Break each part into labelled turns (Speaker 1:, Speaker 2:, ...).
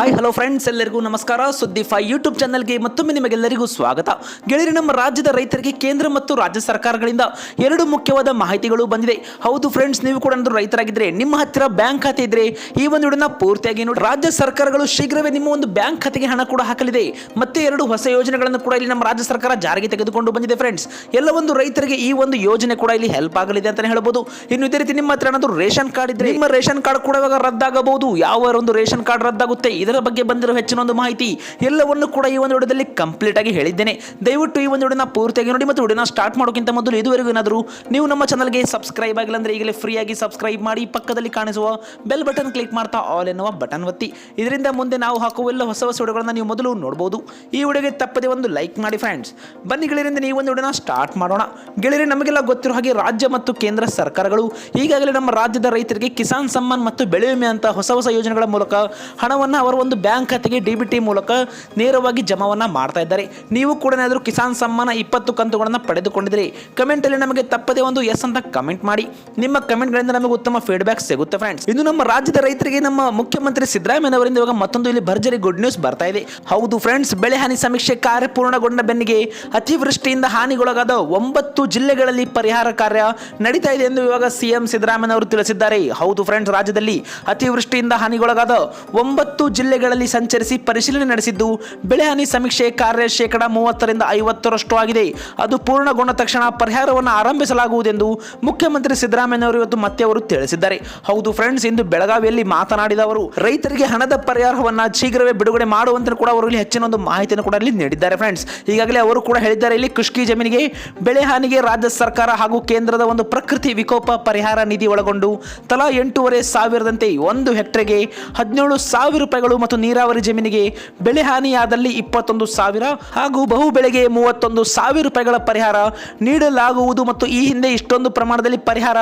Speaker 1: Hi hello friends ಎಲ್ಲರಿಗೂ ನಮಸ್ಕಾರ. ಸುದ್ದಿ ಫೈ ಯೂಟ್ಯೂಬ್ ಚಾನಲ್ಗೆ ಮತ್ತೊಮ್ಮೆ ನಿಮಗೆಲ್ಲರಿಗೂ ಸ್ವಾಗತ. ಗೆಳೆಯರಿ, ನಮ್ಮ ರಾಜ್ಯದ ರೈತರಿಗೆ ಕೇಂದ್ರ ಮತ್ತು ರಾಜ್ಯ ಸರ್ಕಾರಗಳಿಂದ ಎರಡು ಮುಖ್ಯವಾದ ಮಾಹಿತಿಗಳು ಬಂದಿದೆ. ಹೌದು ಫ್ರೆಂಡ್ಸ್ ನೀವು ಕೂಡ ಒಂದು ರೈತರಾಗಿದ್ರೆ ನಿಮ್ಮ ಹತ್ತಿರ ಬ್ಯಾಂಕ್ ಖಾತೆ ಇದ್ರೆ ಈ ಒಂದು ವಿಡಿಯೋನ ಪೂರ್ತಿಯಾಗಿ ನೋಡಿ. ರಾಜ್ಯ ಸರ್ಕಾರಗಳು ಶೀಘ್ರವೇ ನಿಮ್ಮ ಒಂದು ಬ್ಯಾಂಕ್ ಖಾತೆಗೆ ಹಣ ಕೂಡ ಹಾಕಲಿದೆ. ಮತ್ತೆ ಎರಡು ಹೊಸ ಯೋಜನೆಗಳನ್ನು ಕೂಡ ಇಲ್ಲಿ ನಮ್ಮ ರಾಜ್ಯ ಸರ್ಕಾರ ಜಾರಿಗೆ ತೆಗೆದುಕೊಂಡು ಬಂದಿದೆ ಫ್ರೆಂಡ್ಸ್ ಎಲ್ಲ ಒಂದು ರೈತರಿಗೆ ಈ ಒಂದು ಯೋಜನೆ ಕೂಡ ಇಲ್ಲಿ ಹೆಲ್ಪ್ ಆಗಲಿದೆ ಅಂತಾನೆ ಹೇಳ್ಬೋದು. ಇನ್ನು ಇದೇ ರೀತಿ ನಿಮ್ಮ ಹತ್ರ ಏನಾದರೂ ರೇಷನ್ ಕಾರ್ಡ್ ಇದ್ರೆ ನಿಮ್ಮ ರೇಷನ್ ಕಾರ್ಡ್ ಕೂಡ ರದ್ದಾಗಬಹುದು. ಯಾವ ಒಂದು ರೇಷನ್ ಕಾರ್ಡ್ ರದ್ದಾಗುತ್ತೆ? ಇದರ ಬಗ್ಗೆ ಬಂದಿರೋ ಹೆಚ್ಚಿನ ಒಂದು ಮಾಹಿತಿ ಎಲ್ಲವನ್ನು ಕೂಡ ಈ ಒಂದು ವಿಡಿಯೋದಲ್ಲಿ ಕಂಪ್ಲೀಟ್ ಆಗಿ ಹೇಳಿದ್ದೇನೆ. ದಯವಿಟ್ಟು ಈ ಒಂದು ವಿಡಿಯೋನ ಪೂರ್ತಿಯಾಗಿ ನೋಡಿ ಮತ್ತು ವಿಡಿಯೋನ ಸ್ಟಾರ್ಟ್ ಮಾಡೋಕ್ಕಿಂತ ಮೊದಲು ಇದುವರೆಗೂ ಏನಾದರೂ ನೀವು ನಮ್ಮ ಚಾನಲ್ಗೆ ಸಬ್ಸ್ಕ್ರೈಬ್ ಆಗಿಲ್ಲ ಅಂದ್ರೆ ಈಗಲೇ ಫ್ರೀ ಆಗಿ ಸಬ್ಸ್ಕ್ರೈಬ್ ಮಾಡಿ ಪಕ್ಕದಲ್ಲಿ ಕಾಣಿಸುವ ಬೆಲ್ ಬಟನ್ ಕ್ಲಿಕ್ ಮಾಡ್ತಾ ಆಲ್ ಎನ್ನುವ ಬಟನ್ ಒತ್ತಿ. ಇದರಿಂದ ಮುಂದೆ ನಾವು ಹಾಕುವ ಎಲ್ಲ ಹೊಸ ಹೊಸ ವಿಡಿಯೋಗಳನ್ನ ನೀವು ಮೊದಲು ನೋಡಬಹುದು ಈ ವಿಡಿಯೋಗೆ ತಪ್ಪದೆ ಒಂದು ಲೈಕ್ ಮಾಡಿ ಫ್ರೆಂಡ್ಸ್ ಬನ್ನಿ ಗೆಳೆಯರಿಂದ ನೀವು ಒಂದು ವಿಡಿಯೋನ ಸ್ಟಾರ್ಟ್ ಮಾಡೋಣ. ಗೆಳೆಯರೆ, ನಮಗೆಲ್ಲ ಗೊತ್ತಿರೋ ಹಾಗೆ ರಾಜ್ಯ ಮತ್ತು ಕೇಂದ್ರ ಸರ್ಕಾರಗಳು ಈಗಾಗಲೇ ನಮ್ಮ ರಾಜ್ಯದ ರೈತರಿಗೆ ಕಿಸಾನ್ ಸಮ್ಮಾನ್ ಮತ್ತು ಬೆಳೆ ವಿಮೆ ಅಂತ ಹೊಸ ಹೊಸ ಯೋಜನೆಗಳ ಮೂಲಕ ಹಣವನ್ನು ಅವರ ಒಂದು ಬ್ಯಾಂಕ್ ಖಾತೆಗೆ ಡಿಬಿಟಿ ಮೂಲಕ ನೇರವಾಗಿ ಜಮಾವನ್ನ ಮಾಡ್ತಾ ಇದ್ದಾರೆ. ನೀವು ಕೂಡ ಏನಾದರೂ ಕಿಸಾನ್ ಸಮ್ಮಾನ ಇಪ್ಪತ್ತು ಕಂತುಗಳನ್ನು ಪಡೆದುಕೊಂಡಿದ್ರಿ ಕಮೆಂಟಲ್ಲಿ ನಮಗೆ ತಪ್ಪದೆ ಒಂದು ಎಸ್ ಅಂತ ಕಮೆಂಟ್ ಮಾಡಿ. ನಿಮ್ಮ ಕಮೆಂಟ್ಗಳಿಂದ ನಮಗೆ ಉತ್ತಮ ಫೀಡ್ಬ್ಯಾಕ್ ಸಿಗುತ್ತೆ ಫ್ರೆಂಡ್ಸ್ ಇನ್ನು ನಮ್ಮ ರಾಜ್ಯದ ರೈತರಿಗೆ ನಮ್ಮ ಮುಖ್ಯಮಂತ್ರಿ ಸಿದ್ದರಾಮಯ್ಯನವರಿಂದ ಇವಾಗ ಮತ್ತೊಂದು ಇಲ್ಲಿ ಭರ್ಜರಿ ಗುಡ್ ನ್ಯೂಸ್ ಬರ್ತಾ ಇದೆ. ಹೌದು ಫ್ರೆಂಡ್ಸ್ ಬೆಳೆ ಹಾನಿ ಸಮೀಕ್ಷೆ ಕಾರ್ಯ ಪೂರ್ಣಗೊಂಡ ಬೆನ್ನಿಗೆ ಅತಿವೃಷ್ಟಿಯಿಂದ ಹಾನಿಗೊಳಗಾದ ಒಂಬತ್ತು ಜಿಲ್ಲೆಗಳಲ್ಲಿ ಪರಿಹಾರ ಕಾರ್ಯ ನಡೀತಾ ಇದೆ ಎಂದು ಇವಾಗ ಸಿಎಂ ಸಿದ್ದರಾಮಯ್ಯ ಅವರು ತಿಳಿಸಿದ್ದಾರೆ. ಹೌದು ಫ್ರೆಂಡ್ಸ್ ರಾಜ್ಯದಲ್ಲಿ ಅತಿವೃಷ್ಟಿಯಿಂದ ಹಾನಿಗೊಳಗಾದ ಒಂಬತ್ತು ಜಿಲ್ಲೆಗಳಲ್ಲಿ ಸಂಚರಿಸಿ ಪರಿಶೀಲನೆ ನಡೆಸಿದ್ದು ಬೆಳೆಹಾನಿ ಸಮೀಕ್ಷೆ ಕಾರ್ಯ ಶೇಕಡ ಮೂವತ್ತರಿಂದ ಐವತ್ತರಷ್ಟು ಆಗಿದೆ ಅದು ಪೂರ್ಣಗೊಂಡ ತಕ್ಷಣ ಪರಿಹಾರವನ್ನು ಆರಂಭಿಸಲಾಗುವುದೆಂದು ಮುಖ್ಯಮಂತ್ರಿ ಸಿದ್ದರಾಮಯ್ಯನವರು ಇವತ್ತು ಮತ್ತೆ ಅವರು ತಿಳಿಸಿದ್ದಾರೆ. ಹೌದು ಫ್ರೆಂಡ್ಸ್ ಇಂದು ಬೆಳಗಾವಿಯಲ್ಲಿ ಮಾತನಾಡಿದ ಅವರು, ರೈತರಿಗೆ ಹಣದ ಪರಿಹಾರವನ್ನು ಶೀಘ್ರವೇ ಬಿಡುಗಡೆ ಮಾಡುವಂತೆ ಕೂಡ ಅವರು ಇಲ್ಲಿ ಹೆಚ್ಚಿನ ಒಂದು ಮಾಹಿತಿಯನ್ನು ಕೂಡ ಇಲ್ಲಿ ನೀಡಿದ್ದಾರೆ ಫ್ರೆಂಡ್ಸ್ ಈಗಾಗಲೇ ಅವರು ಕೂಡ ಹೇಳಿದ್ದಾರೆ, ಇಲ್ಲಿ ಕೃಷಿ ಜಮೀನಿಗೆ ಬೆಳೆ ಹಾನಿಗೆ ರಾಜ್ಯ ಸರ್ಕಾರ ಹಾಗೂ ಕೇಂದ್ರದ ಒಂದು ಪ್ರಕೃತಿ ವಿಕೋಪ ಪರಿಹಾರ ನಿಧಿ ಒಳಗೊಂಡು ತಲಾ ಎಂಟೂವರೆ ಸಾವಿರದಂತೆ ಒಂದು ಹೆಕ್ಟರ್ಗೆ ಹದಿನೇಳು ಸಾವಿರ ರೂಪಾಯಿಗಳು ಮತ್ತು ನೀರಾವರಿ ಜಮೀನಿಗೆ ಬೆಳೆ ಹಾನಿಯಾದಲ್ಲಿ ಇಪ್ಪತ್ತೊಂದು ಸಾವಿರ ಹಾಗೂ ಬಹು ಬೆಳೆಗೆ ಮೂವತ್ತೊಂದು ಸಾವಿರ ರೂಪಾಯಿಗಳ ಪರಿಹಾರ ನೀಡಲಾಗುವುದು ಮತ್ತು ಈ ಹಿಂದೆ ಇಷ್ಟೊಂದು ಪ್ರಮಾಣದಲ್ಲಿ ಪರಿಹಾರ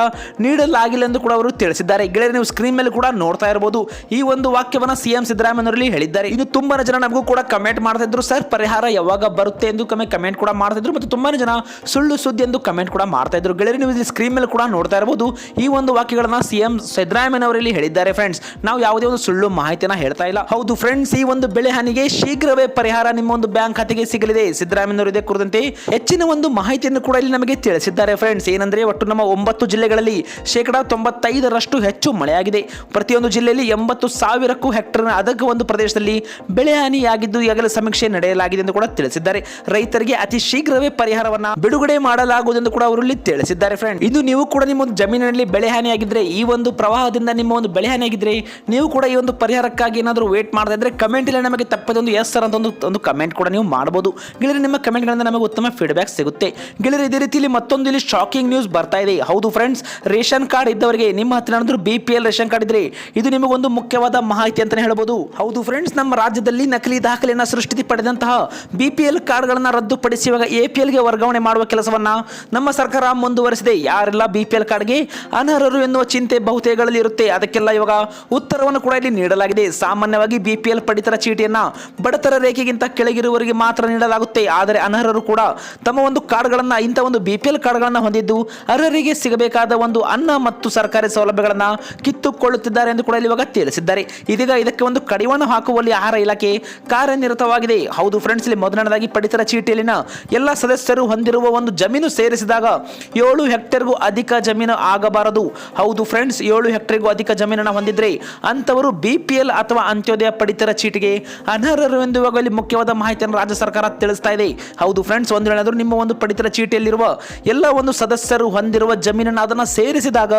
Speaker 1: ನೀಡಲಾಗಿಲ್ಲ ಎಂದು ಕೂಡ ಅವರು ತಿಳಿಸಿದ್ದಾರೆ. ಗೆಳೆಯರೆ, ನೀವು ಸ್ಕ್ರೀನ್ ಮೇಲೆ ಕೂಡ ನೋಡ್ತಾ ಇರಬಹುದು. ಈ ಒಂದು ವಾಕ್ಯವನ್ನ ಸಿಎಂ ಸಿದ್ದರಾಮಯ್ಯನವರಲ್ಲಿ ಹೇಳಿದ್ದಾರೆ. ಇನ್ನು ತುಂಬಾ ಜನ ನಮಗೂ ಕೂಡ ಕಮೆಂಟ್ ಮಾಡ್ತಾ ಇದ್ರು. ಸರ್, ಪರಿಹಾರ ಯಾವಾಗ ಬರುತ್ತೆ? ಎಂದು ಕಮೆಂಟ್ ಕೂಡ ಮಾಡ್ತಾ ಇದ್ರು ಮತ್ತು ತುಂಬಾ ಜನ ಸುಳ್ಳು ಸುದ್ದಿ ಎಂದು ಕಮೆಂಟ್ ಕೂಡ ಮಾಡ್ತಾ ಇದ್ರು. ಗೆಳೆಯರು, ನೀವು ಸ್ಕ್ರೀನ್ ಮೇಲೆ ಕೂಡ ನೋಡ್ತಾ ಇರಬಹುದು. ಈ ಒಂದು ವಾಕ್ಯಗಳನ್ನ ಸಿಎಂ ಸಿದ್ದರಾಮಯ್ಯನವರಲ್ಲಿ ಹೇಳಿದ್ದಾರೆ. ಫ್ರೆಂಡ್ಸ್ ನಾವು ಯಾವುದೇ ಒಂದು ಸುಳ್ಳು ಮಾಹಿತಿನ ಹೇಳ್ತಾ ಇಲ್ಲ. ಹೌದು ಫ್ರೆಂಡ್ಸ್ ಈ ಒಂದು ಬೆಳೆ ಹಾನಿಗೆ ಶೀಘ್ರವೇ ಪರಿಹಾರ ನಿಮ್ಮ ಒಂದು ಬ್ಯಾಂಕ್ ಖಾತೆಗೆ ಸಿಗಲಿದೆ. ಸಿದ್ದರಾಮಯ್ಯ ಅವರು ಇದೇ ಕುರಿತಂತೆ ಹೆಚ್ಚಿನ ಒಂದು ಮಾಹಿತಿಯನ್ನು ಕೂಡ ಇಲ್ಲಿ ನಮಗೆ ತಿಳಿಸಿದ್ದಾರೆ ಫ್ರೆಂಡ್ಸ್ ಏನಂದ್ರೆ ಒಟ್ಟು ನಮ್ಮ ಒಂಬತ್ತು ಜಿಲ್ಲೆಗಳಲ್ಲಿ ಶೇಕಡಾ ತೊಂಬತ್ತೈದರಷ್ಟು ಹೆಚ್ಚು ಮಳೆಯಾಗಿದೆ. ಪ್ರತಿಯೊಂದು ಜಿಲ್ಲೆಯಲ್ಲಿ ಎಂಬತ್ತು ಸಾವಿರಕ್ಕೂ ಹೆಕ್ಟರ್ ಅದಕ್ಕೆ ಒಂದು ಪ್ರದೇಶದಲ್ಲಿ ಬೆಳೆ ಹಾನಿಯಾಗಿದ್ದು ಈಗಾಗಲೇ ಸಮೀಕ್ಷೆ ನಡೆಯಲಾಗಿದೆ ಎಂದು ಕೂಡ ತಿಳಿಸಿದ್ದಾರೆ. ರೈತರಿಗೆ ಅತಿ ಶೀಘ್ರವೇ ಪರಿಹಾರವನ್ನ ಬಿಡುಗಡೆ ಮಾಡಲಾಗುವುದೆಂದು ಕೂಡ ಅವರು ಇಲ್ಲಿ ತಿಳಿಸಿದ್ದಾರೆ ಫ್ರೆಂಡ್ ಇದು ನೀವು ಕೂಡ ನಿಮ್ಮ ಒಂದು ಜಮೀನಿನಲ್ಲಿ ಬೆಳೆ ಹಾನಿಯಾಗಿದ್ರೆ, ಈ ಒಂದು ಪ್ರವಾಹದಿಂದ ನಿಮ್ಮ ಒಂದು ಬೆಳೆ ಹಾನಿಯಾಗಿದ್ರೆ, ನೀವು ಕೂಡ ಈ ಒಂದು ಪರಿಹಾರಕ್ಕಾಗಿ ಏನಾದರೂ ವೇಟ್ ಮಾಡದೇ ಇದ್ರೆ ಕಮೆಂಟ್ ಇಲ್ಲಿ ನಮಗೆ ತಪ್ಪದೆ ಒಂದು ಎಸ್ ಸರ್ ಅಂತ ಒಂದು ಒಂದು ಕಮೆಂಟ್ ಕೂಡ ನೀವು ಮಾಡ್ಬೋದು. ಗೆಳೆಯರೆ, ನಿಮ್ಮ ಕಮೆಂಟ್ಗಳಿಂದ ನಮಗೆ ಉತ್ತಮ ಫೀಡ್ಬ್ಯಾಕ್ ಸಿಗುತ್ತೆ. ಗೆಳೆಯರೆ, ಇದೇ ರೀತಿಯಲ್ಲಿ ಮತ್ತೊಂದು ಇಲ್ಲಿ ಶಾಕಿಂಗ್ ನ್ಯೂಸ್ ಬರ್ತಾ ಇದೆ. ಹೌದು ಫ್ರೆಂಡ್ಸ್ ರೇಷನ್ ಕಾರ್ಡ್ ಇದ್ದವರಿಗೆ ನಿಮ್ಮ ಹತ್ರ ಏನಾದರೂ B P L ration card ಇದ್ರೆ ಇದು ನಿಮಗೊಂದು ಮುಖ್ಯವಾದ ಮಾಹಿತಿ ಅಂತಲೇ ಹೇಳ್ಬೋದು. ಹೌದು ಫ್ರೆಂಡ್ಸ್ ನಮ್ಮ ರಾಜ್ಯದಲ್ಲಿ ನಕಲಿ ದಾಖಲೆಯನ್ನು ಸೃಷ್ಟಿ ಪಡೆದಂತಹ ಬಿ ಪಿ ಎಲ್ ಕಾರ್ಡ್ಗಳನ್ನು ರದ್ದುಪಡಿಸಿ ಇವಾಗ ಎ ಪಿ ಎಲ್ಗೆ ವರ್ಗಾವಣೆ ಮಾಡುವ ಕೆಲಸವನ್ನ ನಮ್ಮ ಸರ್ಕಾರ ಮುಂದುವರೆಸಿದೆ. ಯಾರೆಲ್ಲ ಬಿ ಪಿ ಎಲ್ ಕಾರ್ಡ್ಗೆ ಅನರ್ಹರು ಎನ್ನುವ ಚಿಂತೆ ಬಹುತೇಕಗಳಲ್ಲಿ ಇರುತ್ತೆ. ಅದಕ್ಕೆಲ್ಲ ಇವಾಗ ಉತ್ತರವನ್ನು ಕೂಡ ಇಲ್ಲಿ ನೀಡಲಾಗಿದೆ. ಸಾಮಾನ್ಯವಾಗಿ ಬಿ ಪಿ ಎಲ್ ಪಡಿತರ ಚೀಟಿಯನ್ನು ಬಡತರ ರೇಖೆಗಿಂತ ಕೆಳಗಿರುವವರಿಗೆ ಮಾತ್ರ ನೀಡಲಾಗುತ್ತೆ. ಆದರೆ ಅನರ್ಹರು ಕೂಡ ತಮ್ಮ ಒಂದು ಕಾರ್ಡ್ಗಳನ್ನು, ಇಂಥ ಒಂದು ಬಿ ಪಿ ಎಲ್ ಕಾರ್ಡ್ಗಳನ್ನ ಹೊಂದಿದ್ದು ಅರ್ಹರಿಗೆ ಸಿಗಬೇಕಾದ ಒಂದು ಅನ್ನ ಮತ್ತು ಸರ್ಕಾರಿ ಸೌಲಭ್ಯಗಳನ್ನು ಕಿತ್ತುಕೊಳ್ಳುತ್ತಿದ್ದಾರೆ ಎಂದು ಕೂಡ ಇಲ್ಲಿ ಇವಾಗ ತಿಳಿಸಿದ್ದಾರೆ. ಇದೀಗ ಇದಕ್ಕೆ ಒಂದು ಕಡಿವಾಣ ಹಾಕುವಲ್ಲಿ ಆಹಾರ ಇಲಾಖೆ ಕಾರ್ಯನಿರತವಾಗಿದೆ. ಹೌದು ಫ್ರೆಂಡ್ಸ್ ಇಲ್ಲಿ ಮೊದಲನೇದಾಗಿ ಪಡಿತರ ಚೀಟಿಯಲ್ಲಿನ ಎಲ್ಲ ಸದಸ್ಯರು ಹೊಂದಿರುವ ಒಂದು ಜಮೀನು ಸೇರಿಸಿದಾಗ ಏಳು ಹೆಕ್ಟೇರ್ಗೂ ಅಧಿಕ ಜಮೀನು ಆಗಬಾರದು. ಹೌದು ಫ್ರೆಂಡ್ಸ್ ಏಳು ಹೆಕ್ಟೇರ್ಗೂ ಅಧಿಕ ಜಮೀನನ್ನು ಹೊಂದಿದ್ರೆ ಅಂತವರು ಬಿ ಪಿ ಎಲ್ ಅಥವಾ ಅಂತ್ಯೋದಯ ಪಡಿತರ ಚೀಟಿಗೆ ಅನರ್ಹರು ಎಂದು ಹೋಗಲಿ ಮುಖ್ಯವಾದ ಮಾಹಿತಿಯನ್ನು ರಾಜ್ಯ ಸರ್ಕಾರ ತಿಳಿಸ್ತಾ ಇದೆ. ಹೌದು ಫ್ರೆಂಡ್ಸ್ ಒಂದು ನಿಮ್ಮ ಒಂದು ಪಡಿತರ ಚೀಟಿಯಲ್ಲಿರುವ ಎಲ್ಲ ಒಂದು ಸದಸ್ಯರು ಹೊಂದಿರುವ ಜಮೀನನ್ನು ಅದನ್ನು ಸೇರಿಸಿದಾಗ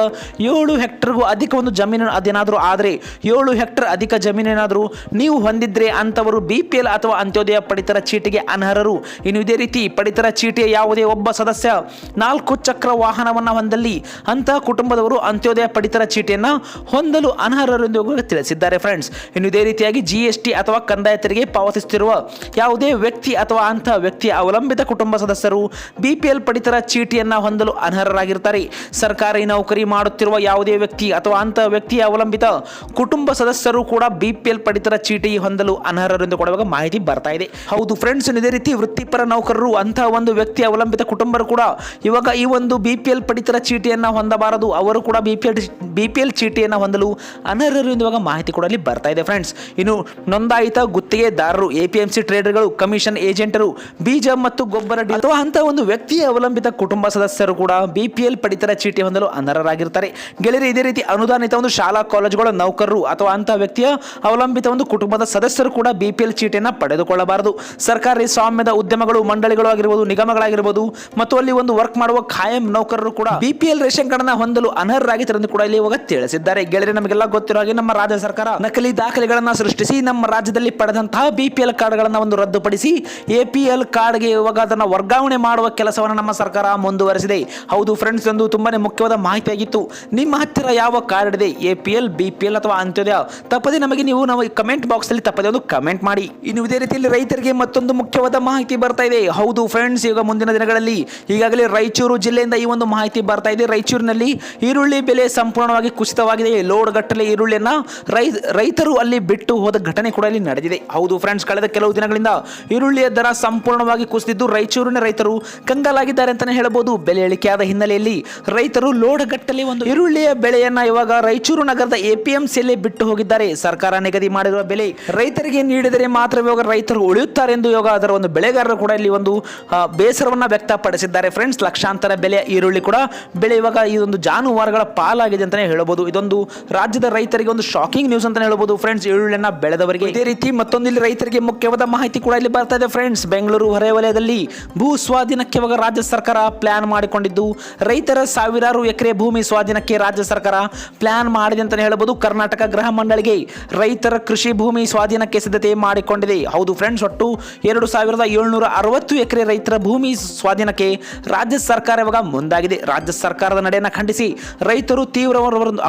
Speaker 1: ಏಳು ಹೆಕ್ಟರ್ಗೂ ಅಧಿಕ ಒಂದು ಜಮೀನು ಅದೇನಾದರೂ ಆದರೆ ಏಳು ಹೆಕ್ಟರ್ ಅಧಿಕ ಜಮೀನೇನಾದರೂ ನೀವು ಹೊಂದಿದ್ರೆ ಅಂಥವರು ಬಿ ಪಿ ಎಲ್ ಅಥವಾ ಅಂತ್ಯೋದಯ ಪಡಿತರ ಚೀಟಿಗೆ ಅನರ್ಹರು. ಇನ್ನು ಇದೇ ರೀತಿ ಪಡಿತರ ಚೀಟಿಯ ಯಾವುದೇ ಒಬ್ಬ ಸದಸ್ಯ ನಾಲ್ಕು ಚಕ್ರ ವಾಹನವನ್ನು ಹೊಂದಲ್ಲಿ ಅಂತಹ ಕುಟುಂಬದವರು ಅಂತ್ಯೋದಯ ಪಡಿತರ ಚೀಟಿಯನ್ನು ಹೊಂದಲು ಅನರ್ಹರು ಎಂದು ತಿಳಿಸಿದ್ದಾರೆ ಫ್ರೆಂಡ್ಸ್ ಇನ್ನು ಇದೇ ರೀತಿಯಾಗಿ ಜಿ ಎಸ್ ಟಿ ಅಥವಾ ಕಂದಾಯ ತೆರಿಗೆ ಪಾವತಿಸುತ್ತಿರುವ ಯಾವುದೇ ವ್ಯಕ್ತಿ ಅಥವಾ ಅಂತಹ ವ್ಯಕ್ತಿ ಅವಲಂಬಿತ ಕುಟುಂಬ ಸದಸ್ಯರು ಬಿ ಪಿ ಎಲ್ ಪಡಿತರ ಚೀಟಿಯನ್ನು ಹೊಂದಲು ಅನರ್ಹರಾಗಿರ್ತಾರೆ ಸರ್ಕಾರಿ ನೌಕರಿ ಮಾಡುತ್ತಿರುವ ಯಾವುದೇ ವ್ಯಕ್ತಿ ಅಥವಾ ಅಂತಹ ವ್ಯಕ್ತಿಯ ಅವಲಂಬಿತ ಕುಟುಂಬ ಸದಸ್ಯರು ಕೂಡ ಬಿ ಪಿ ಎಲ್ ಪಡಿತರ ಚೀಟಿ ಹೊಂದಲು ಅನರ್ಹರು ಎಂದು ಕೊಡುವಾಗ ಮಾಹಿತಿ ಬರ್ತಾ ಇದೆ. ಹೌದು ಫ್ರೆಂಡ್ಸ್ ಇದೇ ರೀತಿ ವೃತ್ತಿಪರ ನೌಕರರು ಅಂತಹ ಒಂದು ವ್ಯಕ್ತಿ ಅವಲಂಬಿತ ಕುಟುಂಬರು ಕೂಡ ಇವಾಗ ಈ ಒಂದು ಬಿ ಪಿ ಎಲ್ ಪಡಿತರ ಚೀಟಿಯನ್ನು ಹೊಂದಬಾರದು. ಅವರು ಕೂಡ B P L B P L ಚೀಟಿಯನ್ನು ಹೊಂದಲು ಅನರ್ಹರು ಇವಾಗ ಮಾಹಿತಿ ಕೂಡ ಬರ್ತಾ ಇದೆ ಫ್ರೆಂಡ್ಸ್ ಫ್ರೆಂಡ್ಸ್ ಇನ್ನು ನೋಂದಾಯಿತ ಗುತ್ತಿಗೆದಾರರು ಎಪಿಎಂಸಿ ಟ್ರೇಡರ್ಗಳು ಕಮಿಷನ್ ಏಜೆಂಟರು ಬೀಜ ಮತ್ತು ಗೊಬ್ಬರ ಅಥವಾ ಅಂತ ಒಂದು ವ್ಯಕ್ತಿಯ ಅವಲಂಬಿತ ಕುಟುಂಬ ಸದಸ್ಯರು ಕೂಡ ಬಿಪಿಎಲ್ ಪಡಿತರ ಚೀಟಿ ಹೊಂದಲು ಅನರ್ಹರಾಗಿರ್ತಾರೆ ಗೆಳೆಯರು, ಇದೇ ರೀತಿ ಅನುದಾನಿತ ಒಂದು ಶಾಲಾ, ಕಾಲೇಜುಗಳ ನೌಕರರು ಅಥವಾ ಅಂತ ವ್ಯಕ್ತಿಯ ಅವಲಂಬಿತ ಒಂದು ಕುಟುಂಬದ ಸದಸ್ಯರು ಕೂಡ ಬಿಪಿಎಲ್ ಚೀಟಿಯನ್ನು ಪಡೆದುಕೊಳ್ಳಬಾರದು. ಸರ್ಕಾರಿ ಸ್ವಾಮ್ಯದ ಉದ್ಯಮಗಳು, ಮಂಡಳಿಗಳು ಆಗಿರ್ಬೋದು, ನಿಗಮಗಳಾಗಿರ್ಬೋದು ಮತ್ತು ಅಲ್ಲಿ ಒಂದು ವರ್ಕ್ ಮಾಡುವ ಖಾಯಂ ನೌಕರರು ಕೂಡ ಬಿಪಿಎಲ್ ರೇಷನ್ ಕಾರ್ಡ್ ಹೊಂದಲು ಅನರ್ಹರಾಗಿದ್ದಾರೆ ಕೂಡ ಇಲ್ಲಿ ಇವಾಗ ತಿಳಿಸಿದ್ದಾರೆ. ಗೆಳೆಯರೆ, ನಮಗೆಲ್ಲ ಗೊತ್ತಿರೋ ಹಾಗೆ ನಮ್ಮ ರಾಜ್ಯ ಸರ್ಕಾರ ನಕಲಿ ದಾಖಲೆಗಳನ್ನ ಸೃಷ್ಟಿಸಿ ನಮ್ಮ ರಾಜ್ಯದಲ್ಲಿ ಪಡೆದಂತಹ ಬಿ ಪಿ ಎಲ್ ಕಾರ್ಡ್ಗಳನ್ನು ಒಂದು ರದ್ದುಪಡಿಸಿ ಎ ಪಿ ಎಲ್ ಕಾರ್ಡ್ಗೆ ಇವಾಗ ಅದನ್ನು ವರ್ಗಾವಣೆ ಮಾಡುವ ಕೆಲಸವನ್ನು ನಮ್ಮ ಸರ್ಕಾರ ಮುಂದುವರೆಸಿದೆ. ಹೌದು ಫ್ರೆಂಡ್ಸ್ ಒಂದು ತುಂಬಾನೇ ಮುಖ್ಯವಾದ ಮಾಹಿತಿಯಾಗಿತ್ತು. ನಿಮ್ಮ ಹತ್ತಿರ ಯಾವ ಕಾರ್ಡ್ ಇದೆ? A P L B P L ಅಥವಾ ಅಂತ್ಯೋದಯ? ತಪ್ಪದೆ ನಮಗೆ ನೀವು ನಾವು ಕಮೆಂಟ್ ಬಾಕ್ಸ್ ಅಲ್ಲಿ ತಪ್ಪದೆ ಒಂದು ಕಮೆಂಟ್ ಮಾಡಿ. ಇನ್ನು ಇದೇ ರೀತಿಯಲ್ಲಿ ರೈತರಿಗೆ ಮತ್ತೊಂದು ಮುಖ್ಯವಾದ ಮಾಹಿತಿ ಬರ್ತಾ ಇದೆ. ಹೌದು ಫ್ರೆಂಡ್ಸ್ ಈಗ ಮುಂದಿನ ದಿನಗಳಲ್ಲಿ ಈಗಾಗಲೇ ರಾಯಚೂರು ಜಿಲ್ಲೆಯಿಂದ ಈ ಒಂದು ಮಾಹಿತಿ ಬರ್ತಾ ಇದೆ. ರಾಯಚೂರಿನಲ್ಲಿ ಈರುಳ್ಳಿ ಬೆಲೆ ಸಂಪೂರ್ಣವಾಗಿ ಕುಸಿತವಾಗಿದೆ. ಲೋಡ್ ಗಟ್ಟಲೆ ಈರುಳ್ಳಿಯನ್ನ ರೈತರು ಅಲ್ಲಿ ಬಿಟ್ಟು ಹೋದ ಘಟನೆ ಕೂಡ ಇಲ್ಲಿ ನಡೆದಿದೆ. ಹೌದು ಫ್ರೆಂಡ್ಸ್ ಕಳೆದ ಕೆಲವು ದಿನಗಳಿಂದ ಈರುಳ್ಳಿಯ ದರ ಸಂಪೂರ್ಣವಾಗಿ ಕುಸಿದಿದ್ದು ರಾಯಚೂರಿನ ರೈತರು ಕಂಗಾಲಾಗಿದ್ದಾರೆ ಅಂತಾನೆ ಹೇಳಬಹುದು. ಬೆಲೆ ಇಳಿಕೆಯಾದ ಹಿನ್ನೆಲೆಯಲ್ಲಿ ರೈತರು ಲೋಡ್ ಗಟ್ಟಲೆ ಒಂದು ಈರುಳ್ಳಿಯ ಬೆಳೆಯನ್ನ ಇವಾಗ ರಾಯಚೂರು ನಗರದ ಎಪಿಎಂಸಿಯಲ್ಲಿ ಬಿಟ್ಟು ಹೋಗಿದ್ದಾರೆ. ಸರ್ಕಾರ ನಿಗದಿ ಮಾಡಿರುವ ಬೆಲೆ ರೈತರಿಗೆ ನೀಡಿದರೆ ಮಾತ್ರ ಇವಾಗ ರೈತರು ಉಳಿಯುತ್ತಾರೆ ಎಂದು ಇವಾಗ ಅದರ ಒಂದು ಬೆಳೆಗಾರರು ಕೂಡ ಇಲ್ಲಿ ಒಂದು ಬೇಸರವನ್ನ ವ್ಯಕ್ತಪಡಿಸಿದ್ದಾರೆ. ಫ್ರೆಂಡ್ಸ್ ಲಕ್ಷಾಂತರ ಬೆಲೆ ಈರುಳ್ಳಿ ಕೂಡ ಬೆಳೆ ಇವಾಗ ಒಂದು ಜಾನುವಾರುಗಳ ಪಾಲಾಗಿದೆ ಅಂತಾನೆ ಹೇಳಬಹುದು. ಇದೊಂದು ರಾಜ್ಯದ ರೈತರಿಗೆ ಒಂದು ಶಾಕಿಂಗ್ ನ್ಯೂಸ್ ಅಂತಾನೆ ಹೇಳಬಹುದು. ಫ್ರೆಂಡ್ಸ್ ಈರುಳ್ಳಿಯನ್ನ ಬೆಳೆದವರಿಗೆ ಇದೇ ರೀತಿ ಮತ್ತೊಂದು ಇಲ್ಲಿ ರೈತರಿಗೆ ಮುಖ್ಯವಾದ ಮಾಹಿತಿ ಕೂಡ ಇಲ್ಲಿ ಬರ್ತಾ ಇದೆ ಫ್ರೆಂಡ್ಸ್ ಬೆಂಗಳೂರು ಹೊರವಲಯದಲ್ಲಿ ಭೂ ಸ್ವಾಧೀನಕ್ಕೆ ಇವಾಗ ರಾಜ್ಯ ಸರ್ಕಾರ ಪ್ಲಾನ್ ಮಾಡಿಕೊಂಡಿದ್ದು. ರೈತರ ಸಾವಿರಾರು ಎಕರೆ ಭೂಮಿ ಸ್ವಾಧೀನಕ್ಕೆ ರಾಜ್ಯ ಸರ್ಕಾರ ಪ್ಲಾನ್ ಮಾಡಿದೆ ಅಂತಾನೆ ಹೇಳಬಹುದು ಕರ್ನಾಟಕ ಗೃಹ ಮಂಡಳಿಗೆ ರೈತರ ಕೃಷಿ ಭೂಮಿ ಸ್ವಾಧೀನಕ್ಕೆ ಸಿದ್ಧತೆ ಮಾಡಿಕೊಂಡಿದೆ. ಹೌದು ಫ್ರೆಂಡ್ಸ್ ಒಟ್ಟು ಎರಡು ಸಾವಿರದ ಏಳ್ನೂರ ಅರವತ್ತು ಎಕರೆ ರೈತರ ಭೂಮಿ ಸ್ವಾಧೀನಕ್ಕೆ ರಾಜ್ಯ ಸರ್ಕಾರ ಇವಾಗ ಮುಂದಾಗಿದೆ. ರಾಜ್ಯ ಸರ್ಕಾರದ ನಡೆಯನ್ನು ಖಂಡಿಸಿ ರೈತರು ತೀವ್ರ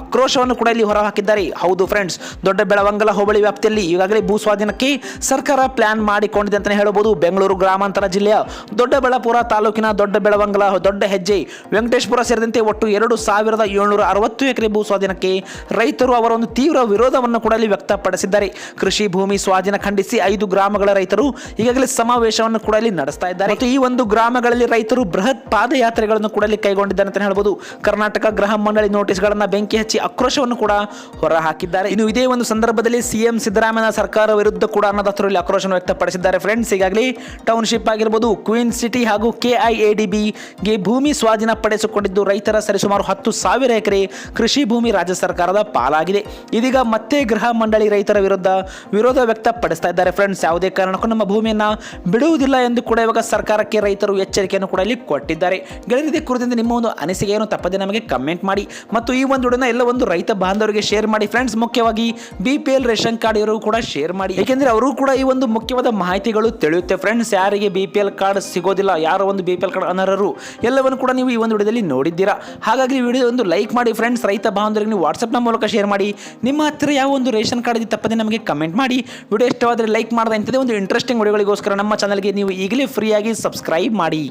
Speaker 1: ಆಕ್ರೋಶವನ್ನು ಕೂಡ ಇಲ್ಲಿ ಹೊರಹಾಕಿದ್ದಾರೆ. ಹೌದು ಫ್ರೆಂಡ್ಸ್ ದೊಡ್ಡ ಬೆಳವಂಗಲ ಹೋಬಳಿ ವ್ಯಾಪ್ತಿಯಲ್ಲಿ ಈಗಾಗಲೇ ಭೂ ಸ್ವಾಧೀನಕ್ಕೆ ಸರ್ಕಾರ ಪ್ಲಾನ್ ಮಾಡಿಕೊಂಡಿದೆ ಅಂತಲೇ ಹೇಳಬಹುದು. ಬೆಂಗಳೂರು ಗ್ರಾಮಾಂತರ ಜಿಲ್ಲೆಯ ದೊಡ್ಡಬಳ್ಳಾಪುರ ತಾಲೂಕಿನ ದೊಡ್ಡ ಬೆಳವಂಗಲ ದೊಡ್ಡ ಹೆಜ್ಜೆ ವೆಂಕಟೇಶ್ವರ ಸೇರಿದಂತೆ ಒಟ್ಟು ಎರಡು ಸಾವಿರದ ಏಳ್ನೂರ ಅರವತ್ತು ಎಕರೆ ಭೂ ಸ್ವಾಧೀನಕ್ಕೆ ರೈತರು ಅವರ ಒಂದು ತೀವ್ರ ವಿರೋಧವನ್ನು ಕೂಡ ಇಲ್ಲಿ ವ್ಯಕ್ತಪಡಿಸಿದ್ದಾರೆ. ಕೃಷಿ ಭೂಮಿ ಸ್ವಾಧೀನ ಖಂಡಿಸಿ ಐದು ಗ್ರಾಮಗಳ ರೈತರು ಈಗಾಗಲೇ ಸಮಾವೇಶವನ್ನು ಕೂಡ ಇಲ್ಲಿ ನಡೆಸ್ತಾ ಇದ್ದಾರೆ. ಈ ಒಂದು ಗ್ರಾಮಗಳಲ್ಲಿ ರೈತರು ಬೃಹತ್ ಪಾದಯಾತ್ರೆಗಳನ್ನು ಕೂಡ ಇಲ್ಲಿ ಕೈಗೊಂಡಿದ್ದಾರೆ ಅಂತ ಹೇಳಬಹುದು. ಕರ್ನಾಟಕ ಗೃಹ ಮಂಡಳಿ ನೋಟಿಸ್ಗಳನ್ನು ಬೆಂಕಿ ಹಚ್ಚಿ ಆಕ್ರೋಶವನ್ನು ಕೂಡ ಹೊರಹಾಕಿದ್ದಾರೆ. ಇನ್ನು ಇದೇ ಒಂದು ಸಂದರ್ಭದಲ್ಲಿ ಸಿಎಂ ಸಿದ್ದರಾಮಯ್ಯ ಸರ್ಕಾರ ವಿರುದ್ಧ ಕೂಡ ಅನ್ನದಾತರಲ್ಲಿ ಆಕ್ರೋಶ ಆಕ್ರೋಶವನ್ನು ವ್ಯಕ್ತಪಡಿಸಿದ್ದಾರೆ. ಫ್ರೆಂಡ್ಸ್ ಈಗಾಗಲೇ ಟೌನ್ಶಿಪ್ ಆಗಿರ್ಬೋದು ಕ್ವೀನ್ ಸಿಟಿ ಹಾಗೂ ಕೆಐಎಡಿಬಿಗೆ ಭೂಮಿ ಸ್ವಾಧೀನ ಪಡಿಸಿಕೊಂಡಿದ್ದು, ರೈತರ ಸರಿಸುಮಾರು ಹತ್ತು ಸಾವಿರ ಎಕರೆ ಕೃಷಿ ಭೂಮಿ ರಾಜ್ಯ ಸರ್ಕಾರದ ಪಾಲಾಗಿದೆ. ಇದೀಗ ಮತ್ತೆ ಗೃಹ ಮಂಡಳಿ ರೈತರ ವಿರುದ್ಧ ವಿರೋಧ ವ್ಯಕ್ತಪಡಿಸ್ತಾ ಇದ್ದಾರೆ. ಫ್ರೆಂಡ್ಸ್ ಯಾವುದೇ ಕಾರಣಕ್ಕೂ ನಮ್ಮ ಭೂಮಿಯನ್ನು ಬಿಡುವುದಿಲ್ಲ ಎಂದು ಕೂಡ ಇವಾಗ ಸರ್ಕಾರಕ್ಕೆ ರೈತರು ಎಚ್ಚರಿಕೆಯನ್ನು ಕೂಡ ಇಲ್ಲಿ ಕೊಟ್ಟಿದ್ದಾರೆ. ಗೆಳೆಯರಿದೆ ಕುರಿತಂತೆ ನಿಮ್ಮ ಒಂದು ಅನಿಸಿಕೆಯನ್ನು ತಪ್ಪದೆ ನಮಗೆ ಕಮೆಂಟ್ ಮಾಡಿ. ಮತ್ತು ಈ ಒಂದು ಎಲ್ಲ ಒಂದು ರೈತ ಬಾಂಧವರಿಗೆ ಶೇರ್ ಮಾಡಿ. ಫ್ರೆಂಡ್ಸ್ ಮುಖ್ಯವಾಗಿ B P L ration card ಇವರು ಕೂಡ ಶೇರ್ ಮಾಡಿ. ಯಾಕೆಂದ್ರೆ ಅವರು ಕೂಡ ಈ ಒಂದು ಮುಖ್ಯವಾದ ಮಾಹಿತಿಗಳು ತಿಳಿಯುತ್ತೆ ಫ್ರೆಂಡ್ಸ್ ಯಾರಿಗೆ ಬಿ ಪಿ ಎಲ್ ಕಾರ್ಡ್ ಸಿಗೋದಿಲ್ಲ, ಯಾರೋ ಒಂದು ಬಿ ಪಿ ಎಲ್ ಕಾರ್ಡ್ ಅನರ್ಹರು, ಎಲ್ಲವನ್ನು ಕೂಡ ನೀವು ಈ ಒಂದು ವಿಡಿಯೋದಲ್ಲಿ ನೋಡಿದ್ದೀರಾ. ಹಾಗಾಗಿ ವಿಡಿಯೋ ಒಂದು ಲೈಕ್ ಮಾಡಿ ಫ್ರೆಂಡ್ಸ್ ರೈತ ಬಾಂಧವರಿಗೆ ನೀವು ವಾಟ್ಸಪ್ನ ಮೂಲಕ ಶೇರ್ ಮಾಡಿ. ನಿಮ್ಮ ಹತ್ತಿರ ಯಾವ ಒಂದು ರೇಷನ್ ಕಾರ್ಡ್ ಇದೆ ತಪ್ಪದೆ ನಮಗೆ ಕಮೆಂಟ್ ಮಾಡಿ. ವಿಡಿಯೋ ಇಷ್ಟವಾದರೆ ಲೈಕ್ ಮಾಡಿದ ಇಂಥದೇ ಒಂದು ಇಂಟ್ರೆಸ್ಟಿಂಗ್ ವಿಡಿಯೋಗಳಿಗೋಸ್ಕರ ನಮ್ಮ ಚಾನಲ್ಗೆ ನೀವು ಈಗಲೇ ಫ್ರೀಯಾಗಿ ಸಬ್ಸ್ಕ್ರೈಬ್ ಮಾಡಿ.